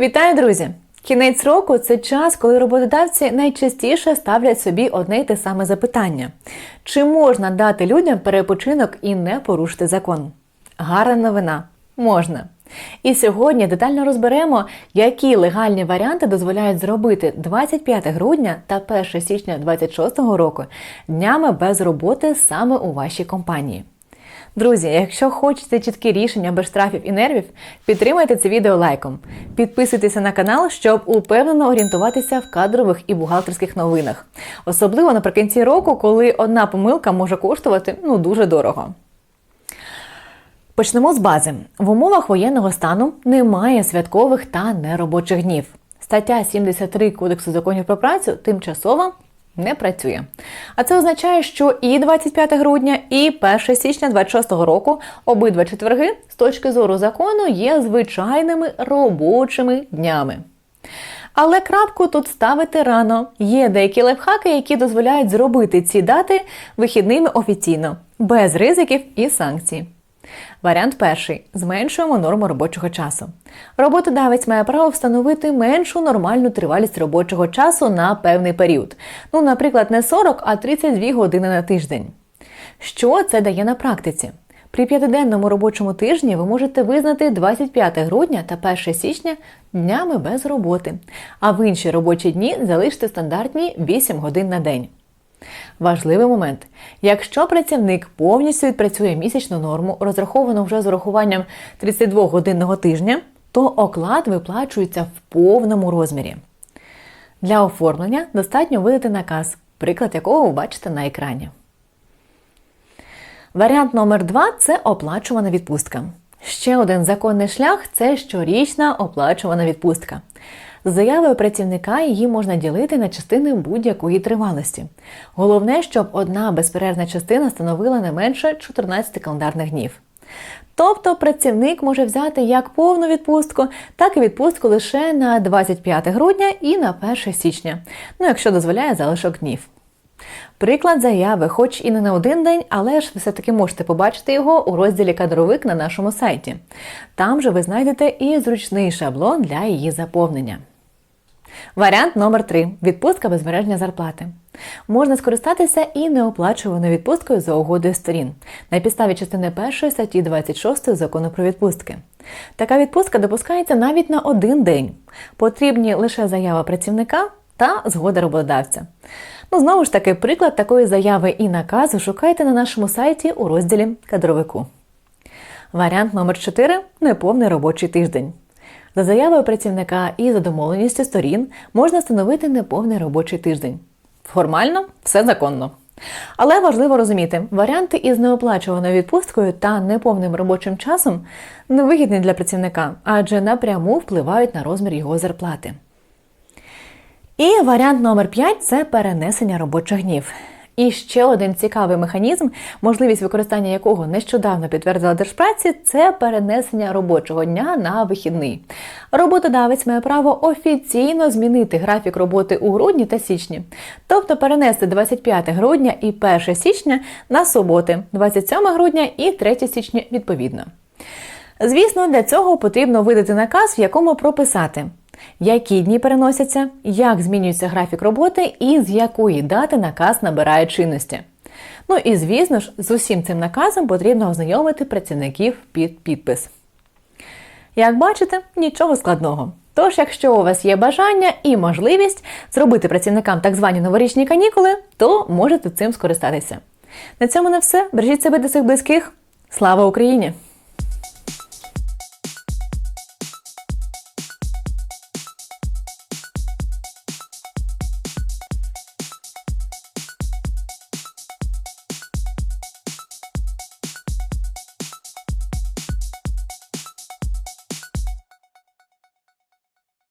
Вітаю, друзі! Кінець року це час, коли роботодавці найчастіше ставлять собі одне й те саме запитання: чи можна дати людям перепочинок і не порушити закон? Гарна новина можна. І сьогодні детально розберемо, які легальні варіанти дозволяють зробити 25 грудня та 1 січня 2026 року днями без роботи саме у вашій компанії. Друзі, якщо хочете чіткі рішення без штрафів і нервів, підтримайте це відео лайком. Підписуйтеся на канал, щоб упевнено орієнтуватися в кадрових і бухгалтерських новинах. Особливо наприкінці року, коли одна помилка може коштувати ну дуже дорого. Почнемо з бази. В умовах воєнного стану немає святкових та неробочих днів. Стаття 73 Кодексу законів про працю тимчасово не працює. А це означає, що і 25 грудня, і 1 січня 26 року обидва четверги з точки зору закону є звичайними робочими днями. Але крапку тут ставити рано. Є деякі лайфхаки, які дозволяють зробити ці дати вихідними офіційно, без ризиків і санкцій. Варіант перший: зменшуємо норму робочого часу. Роботодавець має право встановити меншу нормальну тривалість робочого часу на певний період. Ну, наприклад, не 40, а 32 години на тиждень. Що це дає на практиці? При п'ятиденному робочому тижні ви можете визнати 25 грудня та 1 січня днями без роботи, а в інші робочі дні залиште стандартні 8 годин на день. Важливий момент: якщо працівник повністю відпрацює місячну норму, розраховану вже з урахуванням 32-годинного тижня, то оклад виплачується в повному розмірі. Для оформлення достатньо видати наказ, приклад якого ви бачите на екрані. Варіант номер 2 це оплачувана відпустка. Ще один законний шлях це щорічна оплачувана відпустка. З заявою працівника її можна ділити на частини будь-якої тривалості. Головне, щоб одна безперервна частина становила не менше 14 календарних днів. Тобто працівник може взяти як повну відпустку, так і відпустку лише на 25 грудня і на 1 січня, ну якщо дозволяє залишок днів. Приклад заяви, хоч і не на один день, але ж ви все-таки можете побачити його у розділі кадровик на нашому сайті. Там же ви знайдете і зручний шаблон для її заповнення. Варіант номер 3 відпустка без збереження зарплати. Можна скористатися і неоплачуваною відпусткою за угодою сторін на підставі частини 1 статті 26 закону про відпустки. Така відпустка допускається навіть на один день. Потрібні лише заява працівника та згода роботодавця. Ну, знову ж таки, приклад такої заяви і наказу шукайте на нашому сайті у розділі кадровику. Варіант номер 4 неповний робочий тиждень. За заявою працівника і за домовленістю сторін можна встановити неповний робочий тиждень. Формально все законно. Але важливо розуміти, варіанти із неоплачуваною відпусткою та неповним робочим часом невигідні для працівника, адже напряму впливають на розмір його зарплати. І варіант номер 5 це перенесення робочих днів. І ще один цікавий механізм, можливість використання якого нещодавно підтвердила держпраці, це перенесення робочого дня на вихідний. Роботодавець має право офіційно змінити графік роботи у грудні та січні, тобто перенести 25 грудня і 1 січня на суботи, 27 грудня і 3 січня відповідно. Звісно, для цього потрібно видати наказ, в якому прописати які дні переносяться, як змінюється графік роботи і з якої дати наказ набирає чинності. Ну і звісно ж, з усім цим наказом потрібно ознайомити працівників під підпис. Як бачите, нічого складного. Тож, якщо у вас є бажання і можливість зробити працівникам так звані новорічні канікули, то можете цим скористатися. На цьому не все. Бережіть себе до своїх близьких. Слава Україні!